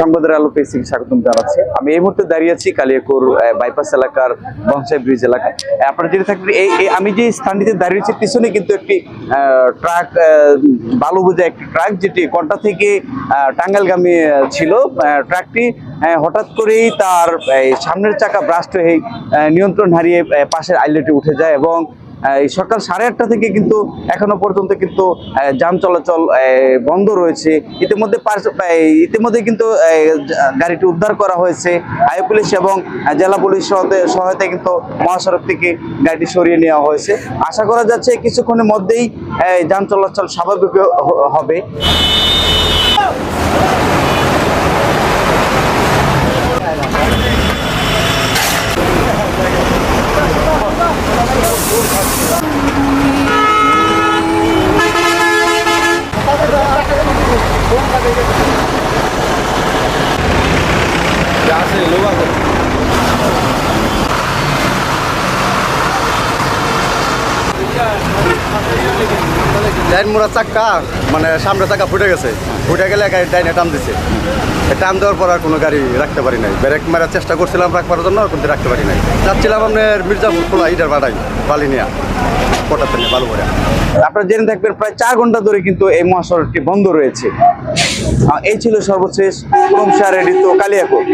সংবাদের আলো পেসি স্বাগতম জানাচ্ছি। আমি এই মুহূর্তে দাঁড়িয়ে আছি কালিয়াকুর বাইপাস এলাকার বংশাই ব্রিজ এলাকায়। আপনারা যেটা থাকবেন এই আমি যে স্থানটিতে দাঁড়িয়েছি পিছনে কিন্তু একটি ট্রাক বালু বোঝা একটি ট্রাক যেটি কন্টা থেকে টাঙ্গালগামী ছিল। ট্রাকটি হঠাৎ করেই তার সামনের চাকা ব্রাস্ট হয়ে নিয়ন্ত্রণ হারিয়ে পাশের আইলেটে উঠে যায় এবং সকাল সাড়ে আটটা থেকে কিন্তু এখনও পর্যন্ত কিন্তু যান চলাচল বন্ধ রয়েছে। ইতিমধ্যে ইতিমধ্যে কিন্তু গাড়িটি উদ্ধার করা হয়েছে আই পুলিশ এবং জেলা পুলিশ সহায়তা- সহায়তায় কিন্তু মহাসড়ক থেকে গাড়িটি সরিয়ে নেওয়া হয়েছে। আশা করা যাচ্ছে, কিছুক্ষণের মধ্যেই যান চলাচল স্বাভাবিক ডাইন মোড়া চাক্কা মানে সামনে চাকা ফুটে গেছে। ফুটে গেলে গাড়ি ডাইনে টান দিছে। টান দেওয়ার পর আর কোনো গাড়ি রাখতে পারি নাই। ব্রেক মারার চেষ্টা করছিলাম রাখবার জন্য, কিন্তু রাখতে পারি নাই। যাচ্ছিলাম আপনার মির্জাপুর খোলা, ইটার বাড়াই বালি করে। আপনারা জেনে থাকবেন, প্রায় চার ঘণ্টা ধরে কিন্তু এই মহাসড়কটি বন্ধ রয়েছে। এই ছিল সর্বশেষ ক্রমশার ঋতু কালিয়াকুর